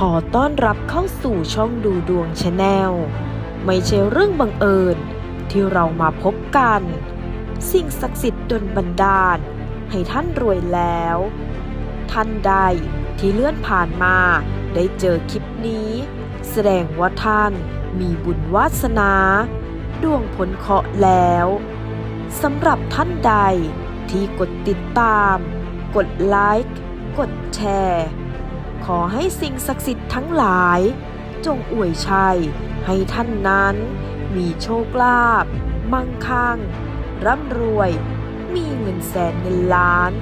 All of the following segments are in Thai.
ขอต้อนรับเข้าสู่ช่องดูดวงชาแนลไม่ใช่เรื่องบังเอิญที่เรามาพบกัน สิ่งศักดิ์สิทธิ์ดลบันดาล ให้ท่านรวยแล้ว ท่านใดที่เลื่อนผ่านมาได้เจอคลิปนี้ แสดงว่าท่านมีบุญวาสนา ดวงผลเคาะแล้วสำหรับท่านใดที่กดติดตาม กดไลค์ กดแชร์ ขอให้สิ่งศักดิ์สิทธิ์ทั้งหลาย จงอวยชัย ให้ท่านนั้น มีโชคลาภมั่งคั่ง ร่ำรวย มีเงินแสนเงินล้าน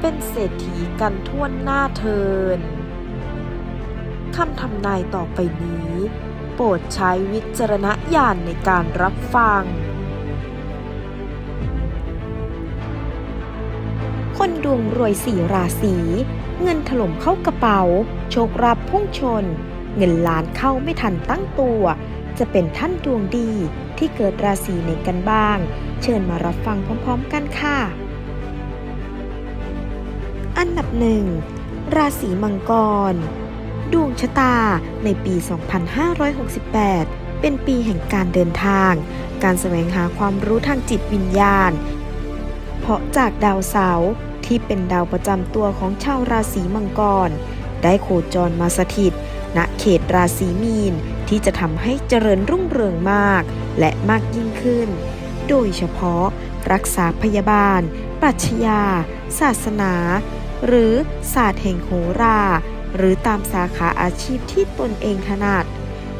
เป็นเศรษฐีกันทั่วหน้าเทินคำทำนายต่อไปนี้ โปรดใช้วิจารณญาณในการรับฟัง คนดวงรวยสี่ราศีเงินถล่มเข้ากระเป๋า โชคราบพุ่งชน เงินล้านเข้าไม่ทันตั้งตัว จะเป็นท่านดวงดีที่เกิดราศีไหนกันบ้าง เชิญมารับฟังพร้อมๆกันค่ะ อันดับหนึ่งราศีมังกร ดวงชะตาในปี 2568 เป็นปีแห่งการเดินทาง การแสวงหาความรู้ทางจิตวิญญาณ เพราะจากดาวเสาร์ที่เป็นดาวประจำตัวของชาวราศีมังกร ได้โคจรมาสถิต ณเขตราศีมีนที่จะทำให้เจริญรุ่งเรืองมาก และมากยิ่งขึ้น โดยเฉพาะ รักษาพยาบาล ปรัชญา ศาสนา หรือศาสตร์แห่งโหรา หรือตามสาขาอาชีพที่ตนเองถนัด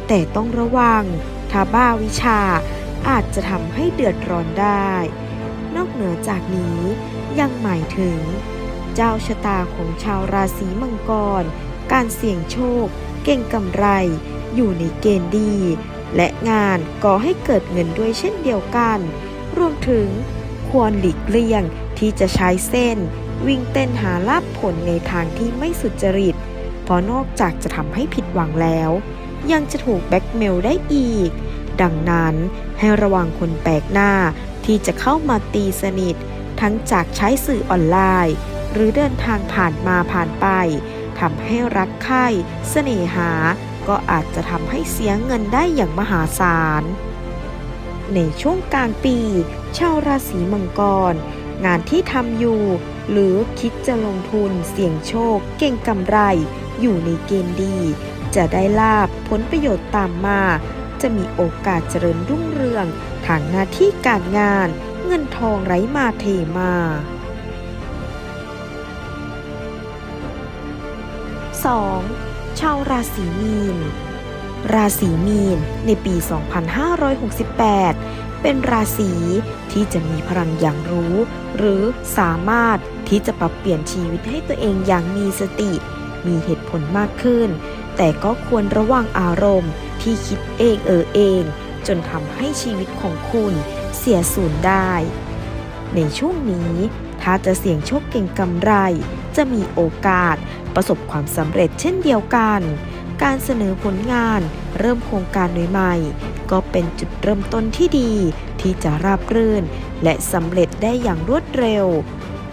แต่ต้องระวังถ้าบ้าวิชาอาจจะทำให้เดือดร้อนได้ นอกเหนือจากนี้ยังหมายถึง เจ้าชะตาของชาวราศีมังกร การเสี่ยงโชค เก่งกำไร อยู่ในเกณฑ์ดี และงานก่อให้เกิดเงินด้วยเช่นเดียวกัน รวมถึงควรหลีกเลี่ยงที่จะใช้เส้น วิ่งเต้นหาลาบผลในทางที่ไม่สุจริต เพราะนอกจากจะทำให้ผิดหวังแล้ว ยังจะถูกแบ็กเมลได้อีก ดังนั้นให้ระวังคนแปลกหน้า ที่จะเข้ามาตีสนิท ทั้งจากใช้สื่อออนไลน์ หรือเดินทางผ่านมาผ่านไปทำให้รักใคร่เสน่หา ก็อาจจะทำให้เสียเงินได้อย่างมหาศาล ในช่วงกลางปี ชาวราศีมังกร งานที่ทำอยู่ หรือคิดจะลงทุนเสี่ยงโชค เก่งกำไร อยู่ในเกณฑ์ดี จะได้ลาบผลประโยชน์ตามมา จะมีโอกาสเจริญรุ่งเรือง ทางหน้าที่การงานเงินทองไหลมาเทมา 2. ชาวราศีมีน ราศีมีนในปี 2568 เป็นราศีที่จะมีพลังอย่างรู้ หรือสามารถที่จะปรับเปลี่ยนชีวิตให้ตัวเองอย่างมีสติ มีเหตุผลมากขึ้น แต่ก็ควรระวังอารมณ์ที่คิดเองเออเอง จนทำให้ชีวิตของคุณเสียสูญได้ ในช่วงนี้ ถ้าจะเสี่ยงโชคเก่งกำไร จะมีโอกาส ประสบความสำเร็จเช่นเดียวกัน การเสนอผลงาน เริ่มโครงการใหม่ๆก็เป็นจุดเริ่มต้นที่ดี ที่จะราบรื่น และสำเร็จได้อย่างรวดเร็ว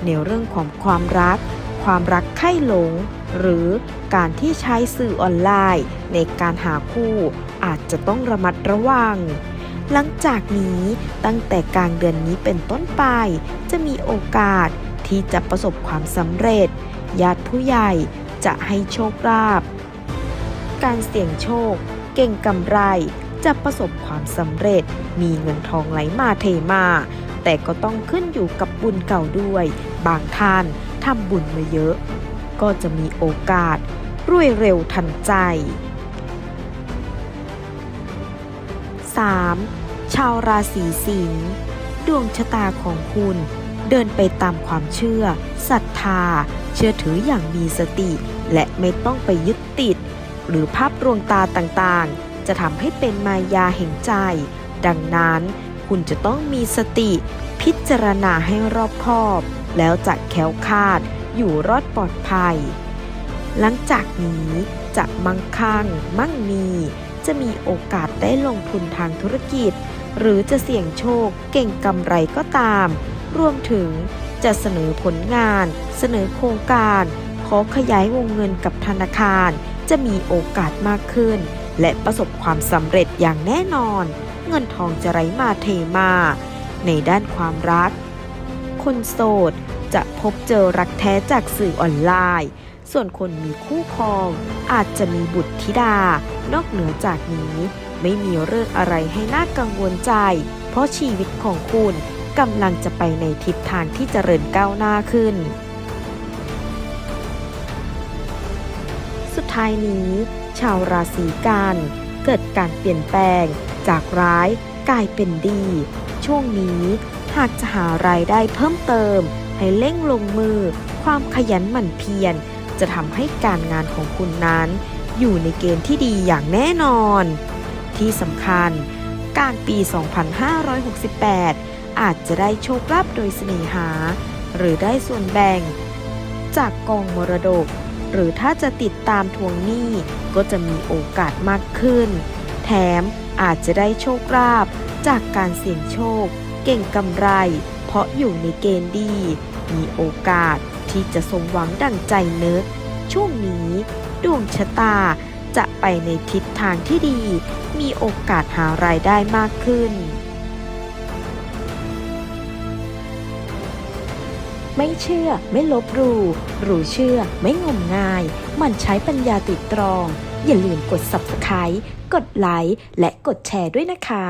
ในเรื่องของความรัก ความรักใคร่หลง หรือการที่ใช้สื่อออนไลน์ ในการหาคู่อาจจะต้องระมัดระวัง หลังจากนี้ตั้งแต่กลางเดือนนี้เป็นต้นไป จะมีโอกาสที่จะประสบความสำเร็จ ญาติผู้ใหญ่จะให้โชคลาภการเสี่ยงโชค เก่งกำไรจะประสบความสำเร็จ มีเงินทองไหลมาเทมา แต่ก็ต้องขึ้นอยู่กับบุญเก่าด้วย บางท่านทำบุญมาเยอะ ก็จะมีโอกาสรวยเร็วทันใจ 3. ชาวราศีสิงห์ดวงชะตาของคุณ เดินไปตามความเชื่อศรัทธา เชื่อถืออย่างมีสติ และไม่ต้องไปยึดติด หรือภาพลวงตาต่างๆ จะทำให้เป็นมายาแห่งใจ ดังนั้น คุณจะต้องมีสติ พิจารณาให้รอบคอบ แล้วจะแคล้วคาดอยู่รอดปลอดภัย หลังจากนี้จะมั่งคั่ง มั่งมี จะมีโอกาสได้ลงทุนทางธุรกิจ หรือจะเสี่ยงโชคเก่งกำไรก็ตาม รวมถึงจะเสนอผลงาน เสนอโครงการ ขอขยายวงเงินกับธนาคาร จะมีโอกาสมากขึ้น และประสบความสำเร็จอย่างแน่นอน เงินทองจะไหลมาเทมา ในด้านความรัก คนโสดจะพบเจอรักแท้จากสื่อออนไลน์ ส่วนคนมีคู่ครอง อาจจะมีบุตรธิดา นอกเหนือจากนี้ไม่มีเรื่องอะไรให้น่ากังวลใจ เพราะชีวิตของคุณกำลังจะไปในทิศทางที่เจริญก้าวหน้าขึ้น สุดท้ายนี้ ชาวราศีกันเกิดการเปลี่ยนแปลง จากร้ายกลายเป็นดี ช่วงนี้หากจะหารายได้เพิ่มเติม ให้เร่งลงมือ ความขยันหมั่นเพียรจะทำให้การงานของคุณนั้น อยู่ในเกณฑ์ที่ดีอย่างแน่นอน ที่สำคัญการปี 2568 อาจจะได้โชคลาภโดยเสน่หา หรือได้ส่วนแบ่ง จากกองมรดก หรือถ้าจะติดตามทวงหนี้ก็จะมีโอกาสมากขึ้น แถม อาจจะได้โชคลาภจากการเสี่ยงโชค เก่งกำไร เพราะอยู่ในเกณฑ์ดี มีโอกาสที่จะสมหวังดั่งใจนึก ช่วงนี้ดวงชะตาจะไปในทิศทางที่ดี มีโอกาสหารายได้มากขึ้น ไม่เชื่อไม่ลบหลู่รู้เชื่อไม่งมงาย มันใช้ปัญญาตริตรอง อย่าลืมกด Subscribe กดไลค์และกดแชร์ด้วยนะคะ